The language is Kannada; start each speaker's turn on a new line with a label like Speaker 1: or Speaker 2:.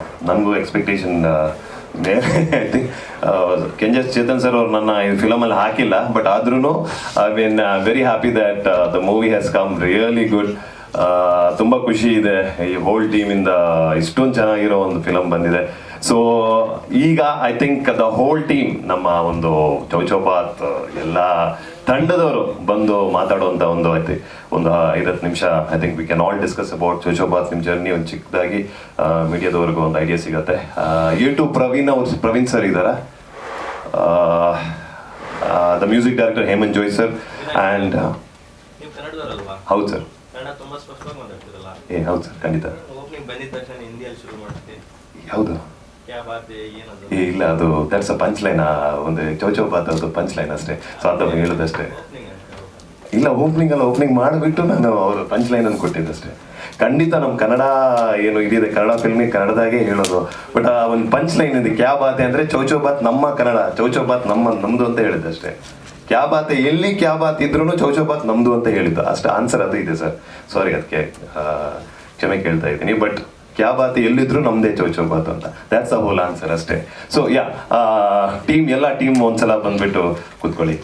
Speaker 1: ನನಗೂ ಎಕ್ಸ್ಪೆಕ್ಟೇಷನ್ ಬೇರೆ ಕೆಂಜಸ್ ಚೇತನ್ ಸರ್ ಅವ್ರು ನನ್ನ ಈ ಫಿಲಮಲ್ಲಿ ಹಾಕಿಲ್ಲ ಬಟ್ ಆದ್ರೂ I mean very happy that the movie has come really good ತುಂಬ ಖುಷಿ ಇದೆ ಈ ಹೋಲ್ ಟೀಮಿಂದ ಇಷ್ಟೊಂದು ಚೆನ್ನಾಗಿರೋ ಒಂದು ಫಿಲಮ್ ಬಂದಿದೆ. ಸೊ ಈಗ I think the whole team ನಮ್ಮ ಒಂದು ಚೌಚೌಬಾತ್ ಎಲ್ಲ ತಂಡದವರು ಬಂದು ಮಾತಾಡುವಂಥ ಒಂದು ಐತಿ ಒಂದು ಐದತ್ತು ನಿಮಿಷ I think we can all discuss about Chow Chow Bath ನಿಮ್ಮ ಜರ್ನಿ ಒಂದು ಚಿಕ್ಕದಾಗಿ ಮೀಡಿಯಾದವರೆಗೂ ಒಂದು ಐಡಿಯಾ ಸಿಗುತ್ತೆ. ಯೂಟ್ಯೂಬ್ ಪ್ರವೀಣ್ ಅವ್ರು ಪ್ರವೀಣ್ ಸರ್ ಇದ್ದಾರಾ the music director Hemanth Joy sir and ಹೌದು ಸರ್ ಏ ಹೌದು ಸರ್ ಖಂಡಿತ. ಹೌದು.
Speaker 2: ಬಾತ್
Speaker 1: ಇಲ್ಲ ಅದು ದಟ್ಸ್ ಅ ಪಂಚ್ ಲೈನ್ ಒಂದು ಚೌಚೌಬಾತ್ ಅದು ಪಂಚ್ ಲೈನ್ ಅಷ್ಟೇ ಸೊ ಅಂತ ಹೇಳೋದಷ್ಟೇ. ಇಲ್ಲ ಓಪನಿಂಗ್ ಅಲ್ಲ ಓಪನಿಂಗ್ ಮಾಡಿಬಿಟ್ಟು ನಾನು ಅವರು ಪಂಚ್ ಲೈನ್ ಅನ್ನು ಕೊಟ್ಟಿದ್ದಷ್ಟೇ. ಖಂಡಿತ ನಮ್ಮ ಕನ್ನಡ ಏನು ಇದಿದೆ ಕನ್ನಡ ಫಿಲ್ಮಿಗೆ ಕನ್ನಡದಾಗೆ ಹೇಳೋದು. ಬಟ್ ಆ ಒಂದು ಪಂಚ್ ಲೈನ್ ಇದೆ ಕ್ಯಾ ಬಾತೆ ಅಂದರೆ ಚೌಚೌಬಾತ್ ನಮ್ಮ ಕನ್ನಡ ಚೌಚೌಬಾತ್ ನಮ್ಮ ನಮ್ಮದು ಅಂತ ಹೇಳಿದ್ದಷ್ಟೇ. ಕ್ಯಾ ಬಾತೆ ಎಲ್ಲಿ ಕ್ಯಾ ಬಾತ್ ಇದ್ರೂ ಚೌಚೌಬಾತ್ ನಮ್ಮದು ಅಂತ ಹೇಳಿದ್ದು. ಅಷ್ಟು ಆನ್ಸರ್ ಅದು ಇದೆ ಸರ್ ಸಾರಿ ಅದಕ್ಕೆ ಕ್ಷಮೆ ಕೇಳ್ತಾ ಇದ್ದೀನಿ. ಬಟ್ ಕ್ಯಾ ಬಾತ್ ಎಲ್ಲಿದ್ರು ನಮ್ಮದೇ ಚೌಚೌಬಾತ್ ಅಂತ. ದ್ಯಾಟ್ಸ್ ಅ ಹೋಲ್ ಆನ್ಸರ್ ಅಷ್ಟೇ. ಸೊ ಯಾ ಟೀಮ್ ಎಲ್ಲ ಟೀಮ್ ಒಂದ್ಸಲ ಬಂದ್ಬಿಟ್ಟು ಕೂತ್ಕೊಳ್ಳಿ.